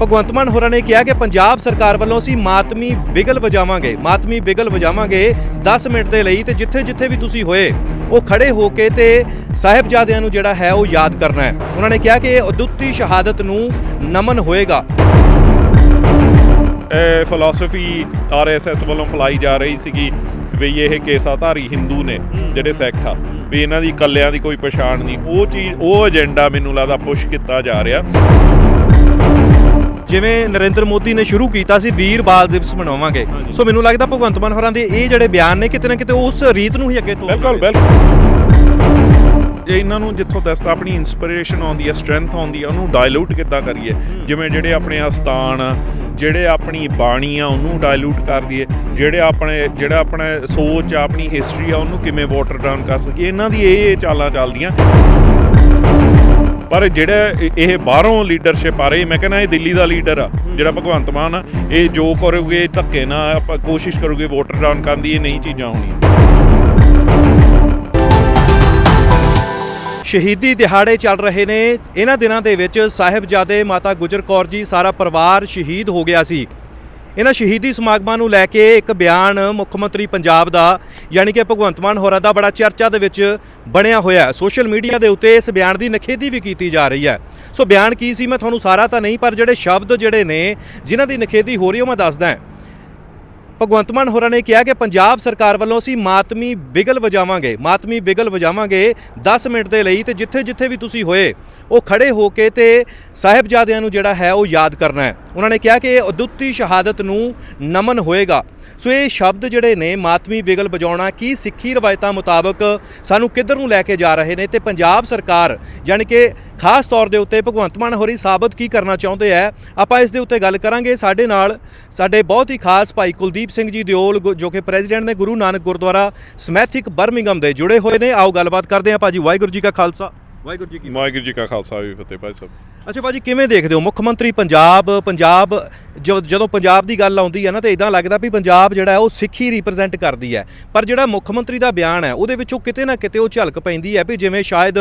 ਭਗਵੰਤ ਮਾਨ ਹੋਰਾਂ ਨੇ ਕਿਹਾ ਕਿ ਪੰਜਾਬ ਸਰਕਾਰ ਵੱਲੋਂ ਅਸੀਂ ਮਾਤਮੀ ਬਿਗਲ ਵਜਾਵਾਂਗੇ। ਮਾਤਮੀ ਬਿਗਲ ਵਜਾਵਾਂਗੇ 10 ਮਿੰਟ ਦੇ ਲਈ ਤੇ ਜਿੱਥੇ ਜਿੱਥੇ ਵੀ ਤੁਸੀਂ ਹੋਏ, ਉਹ ਖੜੇ ਹੋ ਕੇ ਤੇ ਸਾਹਿਬਜ਼ਾਦਿਆਂ ਨੂੰ ਜਿਹੜਾ ਹੈ ਉਹ ਯਾਦ ਕਰਨਾ ਹੈ। ਉਹਨਾਂ ਨੇ ਕਿਹਾ ਕਿ ਇਹ ਅਦੁੱਤੀ ਸ਼ਹਾਦਤ ਨੂੰ ਨਮਨ ਹੋਏਗਾ। ਇਹ ਫਿਲਾਸਫੀ ਆਰਐਸਐਸ ਵੱਲੋਂ ਫਲਾਈ ਜਾ ਰਹੀ ਸੀਗੀ ਵੀ ਇਹ ਕੇਸਾਧਾਰੀ ਹਿੰਦੂ ਨੇ, ਜਿਹੜੇ ਸਿੱਖ ਆ, ਵੀ ਇਹਨਾਂ ਦੀ ਕੱਲਿਆਂ ਦੀ ਕੋਈ ਪਛਾਣ ਨਹੀਂ। ਉਹ ਚੀਜ਼, ਉਹ ਏਜੰਡਾ ਮੈਨੂੰ ਲੱਗਦਾ ਪੁਸ਼ ਕੀਤਾ ਜਾ ਰਿਹਾ। ਜਿਵੇਂ ਨਰਿੰਦਰ ਮੋਦੀ ਨੇ ਸ਼ੁਰੂ ਕੀਤਾ ਸੀ ਵੀਰ ਬਾਲ ਦਿਵਸ ਮਨਾਵਾਂਗੇ। ਸੋ ਮੈਨੂੰ ਲੱਗਦਾ ਭਗਵੰਤ ਮਾਨ ਹੋਰਾਂ ਦੇ ਇਹ ਜਿਹੜੇ ਬਿਆਨ ਨੇ ਕਿਤੇ ਨਾ ਕਿਤੇ ਉਸ ਰੀਤ ਨੂੰ ਹੀ ਅੱਗੇ ਤੋਂ ਬਿਲਕੁਲ ਬਿਲਕੁਲ। ਜੇ ਇਹਨਾਂ ਨੂੰ ਜਿੱਥੋਂ ਦਸਤਾ ਆਪਣੀ ਇਨਸਪੀਰੇਸ਼ਨ ਆਉਂਦੀ ਹੈ ਸਟਰੈਂਥ ਆਉਂਦੀ ਹੈ ਉਹਨੂੰ ਡਾਇਲੂਟ ਕਿੱਦਾਂ ਕਰੀਏ? ਜਿਵੇਂ ਜਿਹੜੇ ਆਪਣੇ ਅਸਥਾਨ ਜਿਹੜੇ ਆਪਣੀ ਬਾਣੀ ਆ ਉਹਨੂੰ ਡਾਇਲੂਟ ਕਰ ਦਈਏ। ਜਿਹੜੇ ਆਪਣੇ ਜਿਹੜਾ ਆਪਣਾ ਸੋਚ ਆ ਆਪਣੀ ਹਿਸਟਰੀ ਆ ਉਹਨੂੰ ਕਿਵੇਂ ਵਾਟਰ ਡਾਊਨ ਕਰ ਸਕੀਏ? ਇਹਨਾਂ ਦੀ ਇਹ ਇਹ ਚਾਲਾਂ ਚੱਲਦੀਆਂ। ਪਰ ਜਿਹੜਾ ਇਹ- ਬਾਹਰੋਂ ਲੀਡਰਸ਼ਿਪ ਆ ਰਹੀ, ਮੈਂ ਕਹਿੰਦਾ ਇਹ ਦਿੱਲੀ ਦਾ ਲੀਡਰ ਆ, ਜਿਹੜਾ ਭਗਵੰਤ ਮਾਨ ਆ, ਇਹ ਜੋ ਕਰੋਗੇ, ਧੱਕੇ ਨਾ ਆਪਾਂ ਕੋਸ਼ਿਸ਼ ਕਰੋਗੇ ਵੋਟਰ ਡਾਊਨ ਕਰਨ ਦੀ, ਇਹ ਨਹੀਂ ਚੀਜ਼ਾਂ ਹੋਣੀਆਂ। ਸ਼ਹੀਦੀ ਦਿਹਾੜੇ ਚੱਲ ਰਹੇ ਨੇ। ਇਹਨਾਂ ਦਿਨਾਂ ਦੇ ਵਿੱਚ ਸਾਹਿਬਜ਼ਾਦੇ ਮਾਤਾ ਗੁਜਰ ਕੌਰ ਜੀ, ਸਾਰਾ ਪਰਿਵਾਰ ਸ਼ਹੀਦ ਹੋ ਗਿਆ ਸੀ। ਇਹਨਾਂ ਸ਼ਹੀਦੀ ਸਮਾਗਮਾਂ ਨੂੰ ਲੈ ਕੇ ਇੱਕ ਬਿਆਨ ਮੁੱਖ ਮੰਤਰੀ ਪੰਜਾਬ ਦਾ, ਯਾਨੀ ਕਿ ਭਗਵੰਤ ਮਾਨ ਹੋਰਾਂ ਦਾ ਬੜਾ ਚਰਚਾ ਦੇ ਵਿੱਚ ਬਣਿਆ ਹੋਇਆ ਸੋਸ਼ਲ ਮੀਡੀਆ ਦੇ ਉੱਤੇ ਇਸ ਬਿਆਨ ਦੀ ਨਖੇਦੀ ਵੀ ਕੀਤੀ ਜਾ ਰਹੀ ਹੈ। ਸੋ ਬਿਆਨ ਕੀ ਸੀ ਮੈਂ ਤੁਹਾਨੂੰ ਸਾਰਾ ਤਾਂ ਨਹੀਂ, ਪਰ ਜਿਹੜੇ ਸ਼ਬਦ ਜਿਹੜੇ ਨੇ, ਜਿਨ੍ਹਾਂ ਦੀ ਨਖੇਦੀ ਹੋ ਰਹੀ ਉਹ ਮੈਂ ਦੱਸਦਾ ਹਾਂ। ਭਗਵੰਤ ਮਾਨ ਹੋਰਾਂ ਨੇ ਕਿਹਾ ਕਿ ਪੰਜਾਬ ਸਰਕਾਰ ਵੱਲੋਂ ਅਸੀਂ ਮਾਤਮੀ ਬਿਗਲ ਵਜਾਵਾਂਗੇ, ਮਾਤਮੀ ਬਿਗਲ ਵਜਾਵਾਂਗੇ 10 ਮਿੰਟ ਦੇ ਲਈ ਤੇ ਜਿੱਥੇ ਜਿੱਥੇ ਵੀ ਤੁਸੀਂ ਹੋਏ, ਉਹ ਖੜੇ ਹੋ ਕੇ ਤੇ ਸਾਹਿਬਜ਼ਾਦਿਆਂ ਨੂੰ ਜਿਹੜਾ ਹੈ ਉਹ ਯਾਦ ਕਰਨਾ ਹੈ। ਉਹਨਾਂ ਨੇ ਕਿਹਾ ਕਿ ਅਦੁੱਤੀ ਸ਼ਹਾਦਤ ਨੂੰ ਨਮਨ ਹੋਏਗਾ। ਸੋ ਇਹ ਸ਼ਬਦ ਜਿਹੜੇ ਨੇ, ਮਾਤਮੀ ਵਿਗਲ ਵਜਾਉਣਾ ਕੀ ਸਿੱਖੀ ਰਵਾਇਤਾਂ ਮੁਤਾਬਕ ਸਾਨੂੰ ਕਿੱਧਰ ਨੂੰ ਲੈ ਕੇ ਜਾ ਰਹੇ ਨੇ ਤੇ ਪੰਜਾਬ ਸਰਕਾਰ ਯਾਨੀ ਕਿ ਖਾਸ ਤੌਰ ਦੇ ਉੱਤੇ ਭਗਵੰਤ ਮਾਨ ਹੋਰੀ ਸਾਬਤ ਕੀ ਕਰਨਾ ਚਾਹੁੰਦੇ ਆ, ਆਪਾਂ ਇਸ ਦੇ ਉੱਤੇ ਗੱਲ ਕਰਾਂਗੇ। ਸਾਡੇ ਨਾਲ ਸਾਡੇ ਬਹੁਤ ਹੀ ਖਾਸ ਭਾਈ ਕੁਲਦੀਪ ਸਿੰਘ ਜੀ ਦਿਓਲ, ਗੁ- ਜੋ ਕਿ ਪ੍ਰੈਜ਼ੀਡੈਂਟ ਨੇ ਗੁਰੂ ਨਾਨਕ ਗੁਰਦੁਆਰਾ ਸਮੈਥਿਕ ਬਰਮਿੰਗਮ ਦੇ ਜੁੜੇ ਹੋਏ ਨੇ। ਆਓ ਗੱਲਬਾਤ ਕਰਦੇ ਹਾਂ ਭਾਜੀ। ਵਾਹਿਗੁਰੂ ਜੀ ਕਾ ਖਾਲਸਾ। ਵਾਹਿਗੁਰੂ ਜੀ ਕੀ ਵਾਹਿਗੁਰੂ ਜੀ ਕਾ ਖਾਲਸਾ ਵੀ ਫਤਿਹ ਭਾਈ ਸਾਹਿਬ। ਅੱਛਾ ਭਾਜੀ ਕਿਵੇਂ ਦੇਖਦੇ ਹੋ? ਮੁੱਖ ਮੰਤਰੀ ਪੰਜਾਬ ਪੰਜਾਬ ਜੋ- ਜਦੋਂ ਪੰਜਾਬ ਦੀ ਗੱਲ ਆਉਂਦੀ ਹੈ ਨਾ ਤੇ ਇਦਾਂ ਲੱਗਦਾ ਵੀ ਪੰਜਾਬ ਜਿਹੜਾ ਹੈ ਉਹ ਸਿੱਖੀ ਰਿਪਰੈਜ਼ੈਂਟ ਕਰਦੀ ਹੈ। ਪਰ ਜਿਹੜਾ ਮੁੱਖ ਮੰਤਰੀ ਦਾ ਬਿਆਨ ਹੈ ਉਹਦੇ ਵਿੱਚੋਂ ਕਿਤੇ ਨਾ ਕਿਤੇ ਉਹ ਝਲਕ ਪੈਂਦੀ ਹੈ ਵੀ ਜਿਵੇਂ ਸ਼ਾਇਦ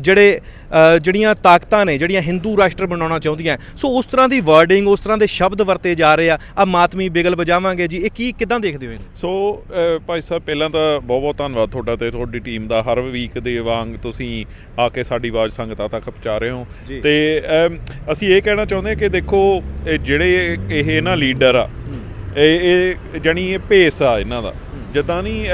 ਜਿਹੜੇ ਜਿਹੜੀਆਂ ਤਾਕਤਾਂ ਨੇ ਜਿਹੜੀਆਂ ਹਿੰਦੂ ਰਾਸ਼ਟਰ ਬਣਾਉਣਾ ਚਾਹੁੰਦੀਆਂ ਸੋ ਉਸ ਤਰ੍ਹਾਂ ਦੀ ਵਰਡਿੰਗ ਉਸ ਤਰ੍ਹਾਂ ਦੇ ਸ਼ਬਦ ਵਰਤੇ ਜਾ ਰਹੇ ਆ। ਆ ਮਾਤਮੀ ਬਿਗਲ ਵਜਾਵਾਂਗੇ ਜੀ। ਇਹ ਕੀ ਕਿਦਾਂ ਦੇਖਦੇ ਹੋ ਇਹਨੂੰ? ਸੋ ਅਹ, ਭਾਈ ਸਾਹਿਬ ਪਹਿਲਾਂ ਤਾਂ ਬਹੁਤ ਬਹੁਤ ਧੰਨਵਾਦ ਤੁਹਾਡਾ ਤੇ ਤੁਹਾਡੀ ਟੀਮ ਦਾ। ਹਰ ਵੀਕ ਦੇ ਵਾਂਗ ਤੁਸੀਂ ਆ ਕੇ ਸਾਡੀ ਆਵਾਜ਼ ਸੰਗਤਾਂ ਤੱਕ ਪਹੁੰਚਾ ਰਹੇ ਹੋ। ਤੇ ਅਸੀਂ ਇਹ ਕਹਿਣਾ ਚਾਹੁੰਦੇ ਹਾਂ ਕਿ ਦੇਖੋ ਇਹ ਜਿਹੜੇ ਇਹ ਨਾ ਲੀਡਰ ਆ ਇਹ ਇਹ ਜਾਨੀ ਇਹ ਭੇਸ ਆ ਇਹਨਾਂ ਦਾ। ਜਿੱਦਾਂ ਨਹੀਂ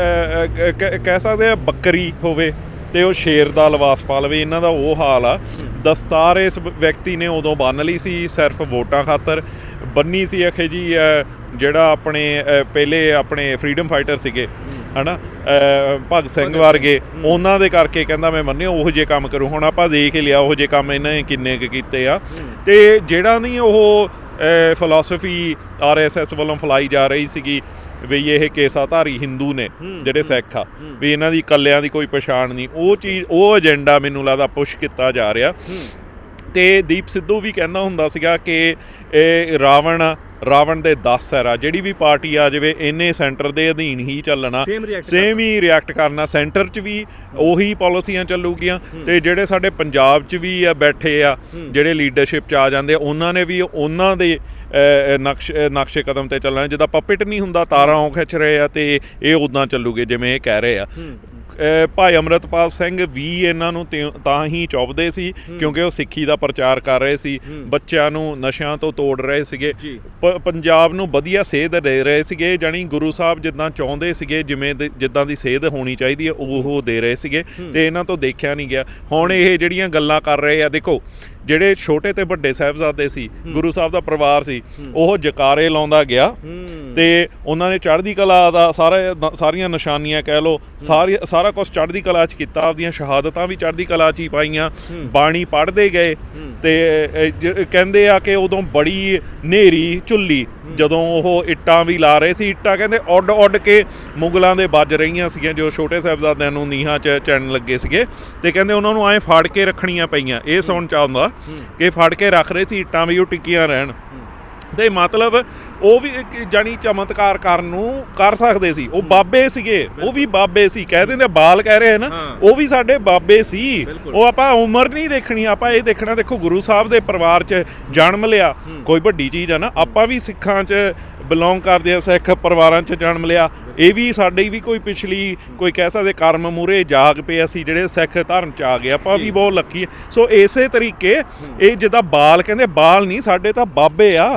ਕਹਿ ਸਕਦੇ ਆ ਬੱਕਰੀ ਹੋਵੇ ਤੇ ਉਹ ਸ਼ੇਰ ਦਾ ਲਿਬਾਸ ਪਾ ਲਵੇ ਇਹਨਾਂ ਦਾ ਉਹ ਹਾਲ ਆ। ਦਸਤਾਰ ਇਸ ਵਿਅਕਤੀ ਨੇ ਉਦੋਂ ਬੰਨ ਲਈ ਸੀ ਸਿਰਫ ਵੋਟਾਂ ਖਾਤਰ। ਬੰਨੀ ਸੀ ਅਖੇ ਜੀ ਜਿਹੜਾ ਆਪਣੇ ਪਹਿਲੇ ਆਪਣੇ ਫਰੀडम ਫਾਈਟਰ ਸੀਗੇ। ਹਨਾ? ਭਗਤ ਸਿੰਘ ਵਰਗੇ ਉਹਨਾਂ ਦੇ ਕਰਕੇ ਕਹਿੰਦਾ ਮੈਂ ਮੰਨਿਆ ਉਹੋ ਜੇ ਕੰਮ ਕਰੂ। ਹੁਣ ਆਪਾਂ ਦੇਖ ਹੀ ਲਿਆ ਉਹੋ ਜੇ ਕੰਮ ਇਹਨਾਂ ਨੇ ਕਿੰਨੇ ਕੁ ਕੀਤੇ ਆ। ਤੇ ਜਿਹੜਾ ਨਹੀਂ ਉਹ ਫਿਲਾਸਫੀ ਆਰਐਸਐਸ ਵੱਲੋਂ ਫਲਾਈ ਜਾ ਰਹੀ ਸੀਗੀ ਵੀ ਇਹ ਕੇਸਾਧਾਰੀ ਹਿੰਦੂ ਨੇ ਜਿਹੜੇ ਸਿੱਖ ਆ ਵੀ ਇਹਨਾਂ ਦੀ ਕੱਲਿਆਂ ਦੀ ਕੋਈ ਪਛਾਣ ਨਹੀਂ। ਉਹ ਚੀਜ਼ ਉਹ ਏਜੰਡਾ ਮੈਨੂੰ ਲੱਗਦਾ ਪੁਸ਼ ਕੀਤਾ ਜਾ ਰਿਹਾ। ਤੇ ਦੀਪ ਸਿੱਧੂ ਵੀ ਕਹਿੰਦਾ ਹੁੰਦਾ ਸੀਗਾ ਕਿ ਇਹ ਰਾਵਣ ਰਾਵਣ ਦੇ 10 ਸਿਰ ਆ ਜਿਹੜੀ ਵੀ ਪਾਰਟੀ ਆ ਜਾਵੇ ਇਹਨੇ ਸੈਂਟਰ ਦੇ ਅਧੀਨ ਹੀ ਚੱਲਣਾ। ਸੇਮ ਹੀ ਰਿਐਕਟ ਕਰਨਾ। ਸੈਂਟਰ 'ਚ ਵੀ ਉਹੀ ਪਾਲਿਸੀਆਂ ਚੱਲੂਗੀਆਂ। ਤੇ ਜਿਹੜੇ ਸਾਡੇ ਪੰਜਾਬ 'ਚ ਵੀ ਆ ਬੈਠੇ ਆ ਜਿਹੜੇ ਲੀਡਰਸ਼ਿਪ 'ਚ ਆ ਜਾਂਦੇ ਆ, ਉਹਨਾਂ ਨੇ ਵੀ ਉਹਨਾਂ ਦੇ ਨਕਸ਼ ਨਕਸ਼ੇ ਕਦਮ ਤੇ ਚੱਲਣਾ। ਜਿੱਦਾਂ ਪਪਿਟ ਨਹੀਂ ਹੁੰਦਾ ਤਾਰਾਂ ਉਹ ਖਿੱਚ ਰਹੇ ਆ ਤੇ ਇਹ ਉਦਾਂ ਚੱਲੂਗੇ ਜਿਵੇਂ ਇਹ ਕਹਿ ਰਹੇ ਆ। ਭਾਈ ਅਮਰਤਪਾਲ ਸਿੰਘ ਵੀ ਇਹਨਾਂ ਨੂੰ ਤਾਂ ਹੀ ਚੁੱਪਦੇ ਸੀ ਕਿਉਂਕਿ ਉਹ ਸਿੱਖੀ ਦਾ ਪ੍ਰਚਾਰ ਕਰ ਰਹੇ ਸੀ ਬੱਚਿਆਂ ਨੂੰ ਨਸ਼ਿਆਂ ਤੋਂ ਤੋੜ ਰਹੇ ਸੀਗੇ। ਪੰਜਾਬ ਨੂੰ ਵਧੀਆ ਸੇਧ ਦੇ ਰਹੇ ਸੀਗੇ ਜਾਨੀ ਗੁਰੂ ਸਾਹਿਬ ਜਿੱਦਾਂ ਚਾਹੁੰਦੇ ਸੀਗੇ ਜਿਵੇਂ ਜਿੱਦਾਂ ਦੀ ਸੇਧ ਹੋਣੀ ਚਾਹੀਦੀ ਹੈ ਉਹ ਦੇ ਰਹੇ ਸੀਗੇ। ਤੇ ਇਹਨਾਂ ਤੋਂ ਦੇਖਿਆ ਨਹੀਂ ਗਿਆ। ਹੁਣ ਇਹ ਜਿਹੜੀਆਂ ਗੱਲਾਂ ਕਰ ਰਹੇ ਆ ਦੇਖੋ ਜਿਹੜੇ ਛੋਟੇ ਤੇ ਵੱਡੇ ਸਾਹਿਬਜ਼ਾਦੇ ਸੀ ਗੁਰੂ ਸਾਹਿਬ ਦਾ ਪਰਿਵਾਰ ਸੀ ਉਹ ਜਕਾਰੇ ਲਾਉਂਦਾ ਗਿਆ ਤੇ ਉਹਨਾਂ ਨੇ ਚੜ੍ਹਦੀ ਕਲਾ ਦਾ ਸਾਰਾ ਸਾਰੀਆਂ ਨਿਸ਼ਾਨੀਆਂ ਕਹਿ ਲੋ ਸਾਰੀ ਸਾਰਾ ਕੁਝ ਚੜ੍ਹਦੀ ਕਲਾ 'ਚ ਕੀਤਾ ਆਪਦੀਆਂ ਸ਼ਹਾਦਤਾਂ ਵੀ ਚੜ੍ਹਦੀ ਕਲਾ 'ਚ ਹੀ ਪਾਈਆਂ ਬਾਣੀ ਪੜ੍ਹਦੇ ਗਏ ਤੇ ਕਹਿੰਦੇ ਆ ਕਿ ਉਦੋਂ ਬੜੀ ਨੇਰੀ ਝੁੱਲੀ ਜਦੋਂ ਉਹ ਇੱਟਾਂ ਵੀ ਲਾ ਰਹੇ ਸੀ ਇੱਟਾਂ ਕਹਿੰਦੇ ਉੱਡ ਉੱਡ ਕੇ ਮੁਗਲਾਂ ਦੇ ਵੱਜ ਰਹੀਆਂ ਸੀਗੀਆਂ ਜੋ ਛੋਟੇ ਸਾਹਿਬਜ਼ਾਦਿਆਂ ਨੂੰ ਨੀਹਾਂ 'ਚ ਚੈਨ ਲੱਗੇ ਸੀਗੇ। ਤੇ ਕਹਿੰਦੇ ਉਹਨਾਂ ਨੂੰ ਐਂ ਫਾੜ ਕੇ ਰੱਖਣੀਆਂ ਪਈਆਂ। ਇਹ ਸੁਣ ਚ ਆਉਂਦਾ ਕਿ ਫੜ ਕੇ ਰੱਖ ਰਹੇ ਸੀ ਇੱਟਾਂ ਵੀ ਉਹ ਟਿੱਕੀਆਂ ਰਹਿਣ। ਤੇ ਮਤਲਬ ਉਹ ਵੀ ਜਾਨੀ ਚਮਤਕਾਰ ਕਰਨ ਨੂੰ ਕਰ ਸਕਦੇ ਸੀ। ਉਹ ਬਾਬੇ ਸੀਗੇ ਉਹ ਵੀ ਬਾਬੇ ਸੀ। ਕਹਿ ਦਿੰਦੇ ਬਾਲ ਕਹਿ ਰਹੇ ਨਾ ਹਾਂ। ਉਹ ਵੀ ਸਾਡੇ ਬਾਬੇ ਸੀ। ਉਹ ਆਪਾਂ ਉਮਰ ਨਹੀਂ ਦੇਖਣੀ ਆਪਾਂ ਇਹ ਦੇਖਣਾ ਦੇਖੋ ਗੁਰੂ ਸਾਹਿਬ ਦੇ ਪਰਿਵਾਰ 'ਚ ਜਨਮ ਲਿਆ। ਕੋਈ ਵੱਡੀ ਚੀਜ਼ ਆ ਨਾ ਆਪਾਂ ਵੀ ਸਿੱਖਾਂ 'ਚ ਬਿਲੋਂਗ ਕਰਦੇ ਆ ਸਿੱਖ ਪਰਿਵਾਰਾਂ 'ਚ ਜਨਮ ਲਿਆ। ਇਹ ਵੀ ਸਾਡੇ ਵੀ ਕੋਈ ਪਿਛਲੀ ਕੋਈ ਕਹਿ ਸਕਦੇ ਕਰਮ ਮੂਰੇ ਜਾਗ ਪਏ ਅਸੀਂ ਜਿਹੜੇ ਸਿੱਖ ਧਰਮ 'ਚ ਆ ਗਏ ਆਪਾਂ ਵੀ ਬਹੁਤ ਲੱਕੀ। ਸੋ ਇਸੇ ਤਰੀਕੇ ਇਹ ਜਿੱਦਾਂ ਬਾਲ ਕਹਿੰਦੇ ਬਾਲ ਨਹੀਂ ਸਾਡੇ ਤਾਂ ਬਾਬੇ ਆ।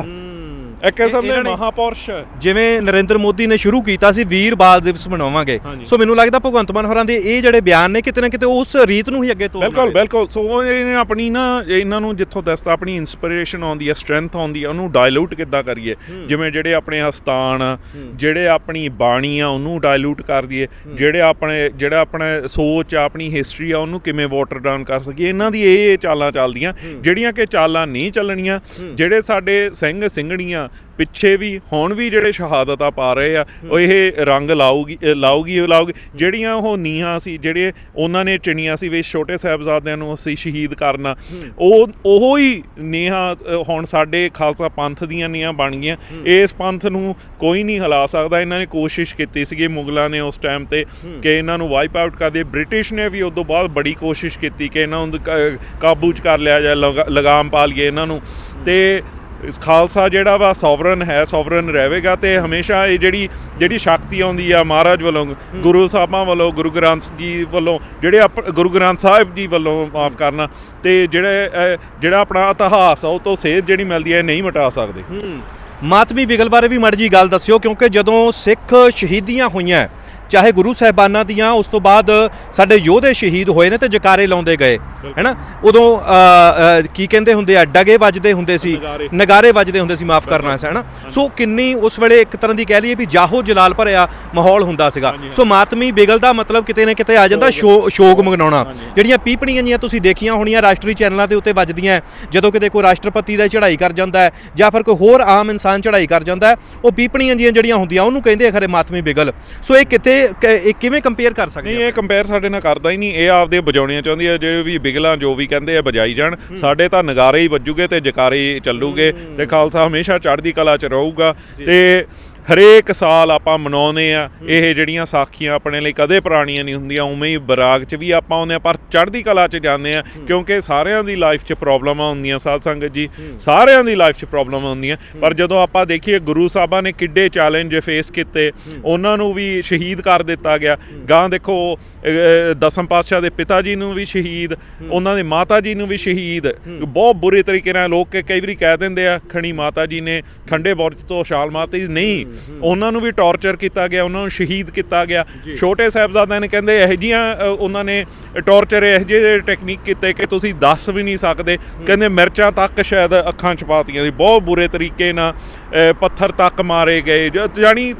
ਇੱਕ ਕਿਸਮ ਦੇ ਮਹਾਪੁਰਸ਼। ਜਿਵੇਂ ਨਰਿੰਦਰ ਮੋਦੀ ਨੇ ਸ਼ੁਰੂ ਕੀਤਾ ਸੀ ਵੀਰ ਬਾਲ ਦਿਵਸ ਮਨਾਵਾਂਗੇ। ਸੋ ਮੈਨੂੰ ਲੱਗਦਾ ਭਗਵੰਤ ਮਾਨ ਹੋਰਾਂ ਦੇ ਇਹ ਜਿਹੜੇ ਬਿਆਨ ਨੇ ਕਿਤੇ ਨਾ ਕਿਤੇ ਉਸ ਰੀਤ ਨੂੰ ਹੀ ਅੱਗੇ ਤੋਰਨ ਬਿਲਕੁਲ। ਬਿਲਕੁਲ। ਸੋ ਇਹਨੇ ਆਪਣੀ ਨਾ ਇਹਨਾਂ ਨੂੰ ਜਿੱਥੋਂ ਦੱਸਦਾ ਆਪਣੀ ਇਨਸਪੀਰੇਸ਼ਨ ਆਉਂਦੀ ਹੈ ਸਟਰੈਂਥ ਆਉਂਦੀ ਹੈ ਉਹਨੂੰ ਡਾਇਲੂਟ ਕਿੱਦਾਂ ਕਰੀਏ? ਜਿਵੇਂ ਜਿਹੜੇ ਆਪਣੇ ਹਸਤਾਨ ਜਿਹੜੇ ਆਪਣੀ ਬਾਣੀ ਆ ਉਹਨੂੰ ਡਾਇਲੂਟ ਕਰ ਦਈਏ। ਜਿਹੜੇ ਆਪਣੇ ਜਿਹੜਾ ਆਪਣਾ ਸੋਚ ਆ ਆਪਣੀ ਹਿਸਟਰੀ ਆ ਉਹਨੂੰ ਕਿਵੇਂ ਵਾਟਰ ਡਾਊਨ ਕਰ ਸਕੀਏ? ਇਹਨਾਂ ਦੀ ਇਹ ਚਾਲਾਂ ਚੱਲਦੀਆਂ। ਜਿਹੜੀਆਂ ਕਿ ਚਾਲਾਂ ਨਹੀਂ ਚੱਲਣੀਆਂ ਜਿਹੜੇ ਸਾਡੇ ਸਿੰਘ ਸਿੰਘਣੀਆਂ ਪਿੱਛੇ ਵੀ, ਹੁਣ ਵੀ ਜਿਹੜੇ ਸ਼ਹਾਦਤਾਂ ਪਾ ਰਹੇ ਆ, ਉਹ ਇਹ ਰੰਗ ਲਾਊਗੀ ਲਾਊਗੀ ਉਹ ਲਾਊਗੀ। ਜਿਹੜੀਆਂ ਉਹ ਨੀਹਾਂ ਸੀ, ਜਿਹੜੇ ਉਹਨਾਂ ਨੇ ਚਿਣੀਆਂ ਸੀ, ਵੀ ਛੋਟੇ ਸਾਹਿਬਜ਼ਾਦਿਆਂ ਨੂੰ ਅਸੀਂ ਸ਼ਹੀਦ ਕਰਨਾ। ਉਹ, ਉਹੋ ਹੀ ਨੀਹਾਂ ਹੁਣ ਸਾਡੇ ਖਾਲਸਾ ਪੰਥ ਦੀਆਂ ਨੀਹਾਂ ਬਣ ਗਈਆਂ। ਇਸ ਪੰਥ ਨੂੰ ਕੋਈ ਨਹੀਂ ਹਿਲਾ ਸਕਦਾ। ਇਹਨਾਂ ਨੇ ਕੋਸ਼ਿਸ਼ ਕੀਤੀ ਸੀਗੀ ਮੁਗਲਾਂ ਨੇ ਉਸ ਟਾਈਮ ਤੇ ਕਿ ਇਹਨਾਂ ਨੂੰ ਵਾਈਪ ਆਊਟ ਕਰ ਦੇ। ਬ੍ਰਿਟਿਸ਼ ਨੇ ਵੀ ਉਦੋਂ ਬਾਅਦ ਬੜੀ ਕੋਸ਼ਿਸ਼ ਕੀਤੀ ਕਿ ਇਹਨਾਂ ਨੂੰ ਕ- ਕਾਬੂ ਚ ਕਰ ਲਿਆ ਜਾਏ, ਲਗਾ- ਲਗਾਮ ਪਾ ਲਈਏ ਇਹਨਾਂ ਨੂੰ। ਤੇ ਇਸ ਖਾਲਸਾ ਜਿਹੜਾ ਵਾ ਸੋਵਰਨ ਹੈ ਸੋਵਰਨ ਰਹੇਗਾ ਤੇ ਹਮੇਸ਼ਾ ਇਹ ਜਿਹੜੀ ਜਿਹੜੀ ਸ਼ਕਤੀ ਆਉਂਦੀ ਆ ਮਹਾਰਾਜ ਵੱਲੋਂ ਗੁਰੂ ਸਾਹਿਬਾਂ ਵੱਲੋਂ ਗੁਰੂ ਗ੍ਰੰਥ ਜੀ ਵੱਲੋਂ ਜਿਹੜੇ ਗੁਰੂ ਗ੍ਰੰਥ ਸਾਹਿਬ ਜੀ ਵੱਲੋਂ ਮਾਫ ਕਰਨਾ ਤੇ ਜਿਹੜੇ ਜਿਹੜਾ ਆਪਣਾ ਇਤਿਹਾਸ ਆ ਉਹ ਤੋਂ ਸੇਧ ਜਿਹੜੀ ਮਿਲਦੀ ਹੈ ਨਹੀਂ ਮਿਟਾ ਸਕਦੇ। ਹੂੰ। ਮਾਤਮੀ ਬਿਗਲ ਬਾਰੇ ਵੀ ਮੜ ਜੀ ਗੱਲ ਦੱਸਿਓ ਕਿਉਂਕਿ ਜਦੋਂ ਸਿੱਖ ਸ਼ਹੀਦੀਆਂ ਹੋਈਆਂ ਚਾਹੇ ਗੁਰੂ ਸਾਹਿਬਾਨਾਂ ਦੀਆਂ ਉਸ ਤੋਂ ਬਾਅਦ ਸਾਡੇ ਯੋਧੇ ਸ਼ਹੀਦ ਹੋਏ ਨੇ ਤੇ ਜਕਾਰੇ ਲਾਉਂਦੇ ਗਏ ਹੈਨਾ? ਉਦੋਂ ਕੀ ਕਹਿੰਦੇ ਹੁੰਦੇ ਆ ਡਗੇ ਵੱਜਦੇ ਹੁੰਦੇ ਸੀ ਨਗਾਰੇ। ਵੱਜਦੇ ਹੁੰਦੇ ਸੀ ਮਾਫ ਕਰਨਾ ਹੈ ਹੈਨਾ? ਸੋ। ਕਿੰਨੀ ਉਸ ਵੇਲੇ ਇੱਕ ਤਰ੍ਹਾਂ ਦੀ ਕਹਿ ਲਈਏ ਵੀ ਜਾਹੋ ਜਲਾਲ ਭਰਿਆ ਮਾਹੌਲ ਹੁੰਦਾ ਸੀਗਾ। ਸੋ ਮਾਤਮੀ ਬਿਗਲ ਦਾ ਮਤਲਬ ਕਿਤੇ ਨਾ ਕਿਤੇ ਆ ਜਾਂਦਾ ਸ਼ੋ- ਸ਼ੋਗ ਮਨਾਉਣਾ ਜਿਹੜੀਆਂ ਪੀਪਣੀਆਂ ਜੀਆਂ ਤੁਸੀਂ ਦੇਖੀਆਂ ਹੋਣੀਆਂ ਰਾਸ਼ਟਰੀ ਚੈਨਲਾਂ ਦੇ ਉੱਤੇ ਵੱਜਦੀਆਂ ਜਦੋਂ ਕਿਤੇ ਕੋਈ ਰਾਸ਼ਟਰਪਤੀ ਦਾ ਚੜ੍ਹਾਈ ਕਰ ਜਾਂਦਾ ਹੈ ਜਾਂ ਫਿਰ ਕੋਈ ਹੋਰ ਆਮ ਇਨਸਾਨ ਚੜ੍ਹਾਈ ਕਰ ਜਾਂਦਾ ਉਹ ਪੀਪਣੀਆਂ ਜੀਆਂ ਜਿਹੜੀਆਂ ਹੁੰਦੀਆਂ ਉਹਨੂੰ ਕਹਿੰਦੇ ਆ ਖਰੇ ਮਾਤਮੀ ਬਿਗਲ। ਸੋ ਇਹ ਕਿਤੇ ਕ- ਇਹ ਕਿਵੇਂ ਕੰਪੇਅਰ ਕਰ ਸਕਦੇ ਨਹੀਂ ਇਹ ਕੰਪੇਅਰ ਸਾਡੇ ਨਾਲ ਕਰਦਾ ਹੀ ਨਹੀਂ। ਇਹ ਆਪਦੇ ਵਜਾਉਣੀਆਂ ਚਾਹੁੰਦੀ ਹੈ ਜਿਹੜੇ ਵੀ ਬਿਗਲਾਂ ਜੋ ਵੀ ਕਹਿੰਦੇ ਆ ਵਜਾਈ ਜਾਣ। ਸਾਡੇ ਤਾਂ ਨਗਾਰੇ ਹੀ ਵੱਜੂਗੇ ਤੇ ਜਕਾਰੇ ਹੀ ਚੱਲੂਗੇ ਤੇ ਖਾਲਸਾ ਹਮੇਸ਼ਾ ਚੜ੍ਹਦੀ ਕਲਾ 'ਚ ਰਹੂਗਾ ਤੇ ਹਰੇਕ ਸਾਲ ਆਪਾਂ ਮਨਾਉਂਦੇ ਆ ਇਹ ਜਿਹੜੀਆਂ ਸਾਖੀਆਂ ਆਪਣੇ ਲਈ ਕਦੇ ਪੁਰਾਣੀਆਂ ਨਹੀਂ ਹੁੰਦੀਆਂ ਉਵੇਂ ਹੀ ਬਰਾਗ 'ਚ ਵੀ ਆਪਾਂ ਆਉਂਦੇ ਆ ਪਰ ਚੜ੍ਹਦੀ ਕਲਾ 'ਚ ਜਾਂਦੇ ਆ ਕਿਉਂਕਿ ਸਾਰਿਆਂ ਦੀ ਲਾਈਫ 'ਚ ਪ੍ਰੋਬਲਮਾਂ ਹੁੰਦੀਆਂ ਸਾਧ ਸੰਗਤ ਜੀ ਸਾਰਿਆਂ ਦੀ ਲਾਈਫ 'ਚ ਪ੍ਰੋਬਲਮਾਂ ਹੁੰਦੀਆਂ ਪਰ ਜਦੋਂ ਆਪਾਂ ਦੇਖੀਏ ਗੁਰੂ ਸਾਹਿਬਾਂ ਨੇ ਕਿੱਡੇ ਚੈਲੰਜ ਫੇਸ ਕੀਤੇ ਉਹਨਾਂ ਨੂੰ ਵੀ ਸ਼ਹੀਦ ਕਰ ਦਿੱਤਾ ਗਿਆ। ਗਾਂ ਦੇਖੋ ਦਸਮ ਪਾਤਸ਼ਾਹ ਦੇ ਪਿਤਾ ਜੀ ਨੂੰ ਵੀ ਸ਼ਹੀਦ ਉਹਨਾਂ ਦੇ ਮਾਤਾ ਜੀ ਨੂੰ ਵੀ ਸ਼ਹੀਦ ਬਹੁਤ ਬੁਰੇ ਤਰੀਕੇ ਨਾਲ ਲੋਕ ਕਈ ਵਾਰੀ ਕਹਿ ਦਿੰਦੇ ਆ ਖਣੀ ਮਾਤਾ ਜੀ ਨੇ ਠੰਡੇ ਬੁਰਜ ਤੋਂ ਛਾਲ ਮਾਰਤੀ ਨਹੀਂ ਉਹਨਾਂ ਨੂੰ ਵੀ ਟੌਰਚਰ ਕੀਤਾ ਗਿਆ ਉਹਨਾਂ ਨੂੰ ਸ਼ਹੀਦ ਕੀਤਾ ਗਿਆ। ਛੋਟੇ ਸਾਹਿਬਜ਼ਾਦਿਆਂ ਨੇ ਕਹਿੰਦੇ ਇਹੋ ਜੀਆਂ ਉਹਨਾਂ ਨੇ ਟੌਰਚਰ ਇਹੋ ਜਿਹੇ ਟੈਕਨੀਕ ਕੀਤੇ ਕਿ ਤੁਸੀਂ ਦੱਸ ਵੀ ਨਹੀਂ ਸਕਦੇ। ਕਹਿੰਦੇ ਮਿਰਚਾਂ ਤੱਕ ਸ਼ਾਇਦ ਅੱਖਾਂ ਚ ਪਾਤੀਆਂ ਸੀ। ਬਹੁਤ ਬੁਰੇ ਤਰੀਕੇ ਨਾਲ ਪੱਥਰ ਤੱਕ ਮਾਰੇ ਗਏ। ਜ- ਜਾਣੀ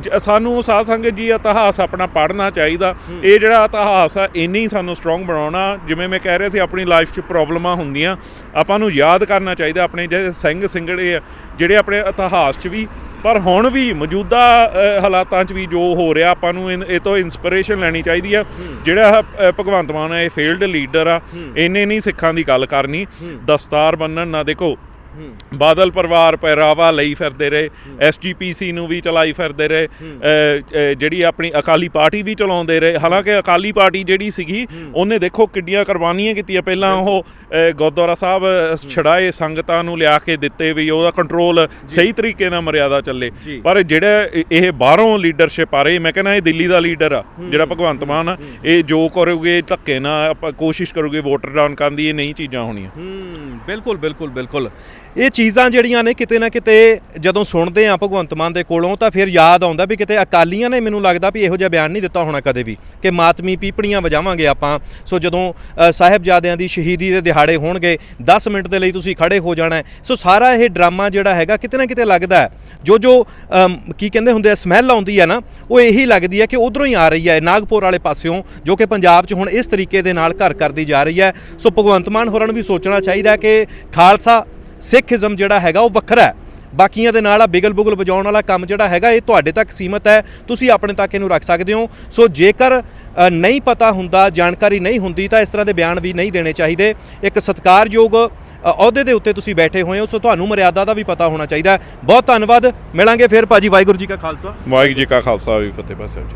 ਜ- ਸਾਨੂੰ ਸਾਧ ਸੰਗਤ ਜੀ ਇਤਿਹਾਸ ਆਪਣਾ ਪੜ੍ਹਨਾ ਚਾਹੀਦਾ। ਇਹ ਜਿਹੜਾ ਇਤਿਹਾਸ ਆ ਇੰਨੀ ਹੀ ਸਾਨੂੰ ਸਟਰੋਂਗ ਬਣਾਉਣਾ। ਜਿਵੇਂ ਮੈਂ ਕਹਿ ਰਿਹਾ ਸੀ ਆਪਣੀ ਲਾਈਫ 'ਚ ਪ੍ਰੋਬਲਮਾਂ ਹੁੰਦੀਆਂ। ਆਪਾਂ ਨੂੰ ਯਾਦ ਕਰਨਾ ਚਾਹੀਦਾ ਆਪਣੇ ਜਿਹੜੇ ਸਿੰਘ ਸਿੰਘੜੇ ਆ ਜਿਹੜੇ ਆਪਣੇ ਇਤਿਹਾਸ 'ਚ ਵੀ ਪਰ ਹੁਣ ਵੀ ਮੌਜੂਦਾ ਹਾਲਾਤਾਂ 'ਚ ਵੀ ਜੋ ਹੋ ਰਿਹਾ ਆਪਾਂ ਨੂੰ ਇਹ ਤੋਂ ਇਨਸਪੀਰੇਸ਼ਨ ਲੈਣੀ ਚਾਹੀਦੀ ਆ। ਜਿਹੜਾ ਭਗਵੰਤ ਮਾਨ ਹੈ ਇਹ ਫੀਲਡ ਲੀਡਰ ਆ। ਇਹਨੇ ਨਹੀਂ ਸਿੱਖਾਂ ਦੀ ਗੱਲ ਕਰਨੀ। ਦਸਤਾਰ ਬੰਨਣ ਨਾ ਦੇਖੋ ਬਾਦਲ ਪਰਿਵਾਰ ਪਹਿਰਾਵਾ ਲਈ ਫਿਰਦੇ ਰਹੇ ਐਸਜੀਪੀਸੀ ਨੂੰ ਵੀ ਚਲਾਈ ਫਿਰਦੇ ਰਹੇ ਜਿਹੜੀ ਆਪਣੀ ਅਕਾਲੀ ਪਾਰਟੀ ਵੀ ਚਲਾਉਂਦੇ ਰਹੇ। ਹਾਲਾਂਕਿ ਅਕਾਲੀ ਪਾਰਟੀ ਜਿਹੜੀ ਸੀਗੀ ਉਹਨੇ ਦੇਖੋ ਕਿੱਡੀਆਂ ਕੁਰਬਾਨੀਆਂ ਕੀਤੀਆਂ। ਪਹਿਲਾਂ ਉਹ ਗੁਰਦੁਆਰਾ ਸਾਹਿਬ ਛੜਾਏ ਸੰਗਤਾਂ ਨੂੰ ਲਿਆ ਕੇ ਦਿੱਤੇ ਵੀ ਉਹਦਾ ਕੰਟਰੋਲ ਸਹੀ ਤਰੀਕੇ ਨਾਲ ਮਰਿਆਦਾ ਚੱਲੇ। ਪਰ ਜਿਹੜਾ ਇਹ- ਇਹ ਬਾਹਰੋਂ ਲੀਡਰਸ਼ਿਪ ਆ ਰਹੀ ਮੈਂ ਕਹਿੰਦਾ ਇਹ ਦਿੱਲੀ ਦਾ ਲੀਡਰ ਆ ਜਿਹੜਾ ਭਗਵੰਤ ਮਾਨ ਆ ਇਹ ਜੋ ਕਰੋਗੇ ਧੱਕੇ ਨਾਲ ਆਪਾਂ ਕੋਸ਼ਿਸ਼ ਕਰੋਗੇ ਵੋਟਰ ਡਾਊਨ ਕਰਨ ਦੀ ਇਹ ਨਹੀਂ ਚੀਜ਼ਾਂ ਹੋਣੀਆਂ। ਹੂੰ ਬਿਲਕੁਲ ਬਿਲਕੁਲ ਬਿਲਕੁਲ। ਇਹ ਚੀਜ਼ਾਂ ਜਿਹੜੀਆਂ ਨੇ ਕਿਤੇ ਨਾ ਕਿਤੇ ਜਦੋਂ ਸੁਣਦੇ ਆ ਭਗਵੰਤ ਮਾਨ ਦੇ ਕੋਲੋਂ ਤਾਂ ਫਿਰ ਯਾਦ ਆਉਂਦਾ ਵੀ ਕਿਤੇ ਅਕਾਲੀਆਂ ਨੇ ਮੈਨੂੰ ਲੱਗਦਾ ਵੀ ਇਹੋ ਜਿਹਾ ਬਿਆਨ ਨਹੀਂ ਦਿੱਤਾ ਹੋਣਾ ਕਦੇ ਵੀ ਕਿ ਮਾਤਮੀ ਪੀਪਣੀਆਂ ਵਜਾਵਾਂਗੇ ਆਪਾਂ। ਸੋ ਜਦੋਂ ਸਾਹਿਬਜ਼ਾਦਿਆਂ ਦੀ ਸ਼ਹੀਦੀ ਦੇ ਦਿਹਾੜੇ ਹੋਣਗੇ 10 ਮਿੰਟ ਦੇ ਲਈ ਤੁਸੀਂ ਖੜੇ ਹੋ ਜਾਣਾ ਸੋ ਸਾਰਾ ਇਹ ਡਰਾਮਾ ਜਿਹੜਾ ਹੈਗਾ ਕਿਤੇ ਨਾ ਕਿਤੇ ਲੱਗਦਾ ਜੋ ਜੋ ਕੀ ਕਹਿੰਦੇ ਹੁੰਦੇ ਆ, ਸਮੈਲ ਆਉਂਦੀ ਹੈ ਨਾ, ਉਹ ਇਹੀ ਲੱਗਦੀ ਹੈ ਕਿ ਉਧਰੋਂ ਹੀ ਆ ਰਹੀ ਹੈ ਨਾਗਪੁਰ ਵਾਲੇ ਪਾਸਿਓਂ, ਜੋ ਕਿ ਪੰਜਾਬ 'ਚ ਹੁਣ ਇਸ ਤਰੀਕੇ ਦੇ ਨਾਲ ਘਰ ਕਰਦੀ ਜਾ ਰਹੀ ਹੈ। ਸੋ ਭਗਵੰਤ ਮਾਨ ਹੋਰਾਂ ਨੂੰ ਵੀ ਸੋਚਣਾ ਚਾਹੀਦਾ ਕਿ ਖਾਲਸਾ ਸਿੱਖੀਜ਼ਮ ਜਿਹੜਾ ਹੈਗਾ ਉਹ ਵੱਖਰਾ ਹੈ। ਬਾਕੀਆਂ ਦੇ ਨਾਲ ਆ ਬਿਗਲ ਬੁਗਲ ਵਜਾਉਣ ਵਾਲਾ ਕੰਮ ਜਿਹੜਾ ਹੈਗਾ, ਇਹ ਤੁਹਾਡੇ ਤੱਕ ਸੀਮਤ ਹੈ। ਤੁਸੀਂ ਆਪਣੇ ਤੱਕ ਇਹਨੂੰ ਰੱਖ ਸਕਦੇ ਹੋ। ਸੋ ਜੇਕਰ ਨਹੀਂ ਪਤਾ ਹੁੰਦਾ, ਜਾਣਕਾਰੀ ਨਹੀਂ ਹੁੰਦੀ, ਤਾਂ ਇਸ ਤਰ੍ਹਾਂ ਦੇ ਬਿਆਨ ਵੀ ਨਹੀਂ ਦੇਣੇ ਚਾਹੀਦੇ। ਇੱਕ ਸਤਿਕਾਰਯੋਗ ਅਹੁਦੇ ਦੇ ਉੱਤੇ ਤੁਸੀਂ ਬੈਠੇ ਹੋਏ ਹੋ, ਸੋ ਤੁਹਾਨੂੰ ਮਰਿਆਦਾ ਦਾ ਵੀ ਪਤਾ ਹੋਣਾ ਚਾਹੀਦਾ ਬਹੁਤ ਧੰਨਵਾਦ। ਮਿਲਾਂਗੇ ਫਿਰ ਭਾਜੀ। ਵਾਹਿਗੁਰੂ ਜੀ ਕਾ ਖਾਲਸਾ। ਵਾਹਿਗੁਰੂ ਜੀ ਕਾ ਖਾਲਸਾ ਵੀ ਫਤਿਹ। ਪਾਤਸ਼ਾਹ ਜੀ।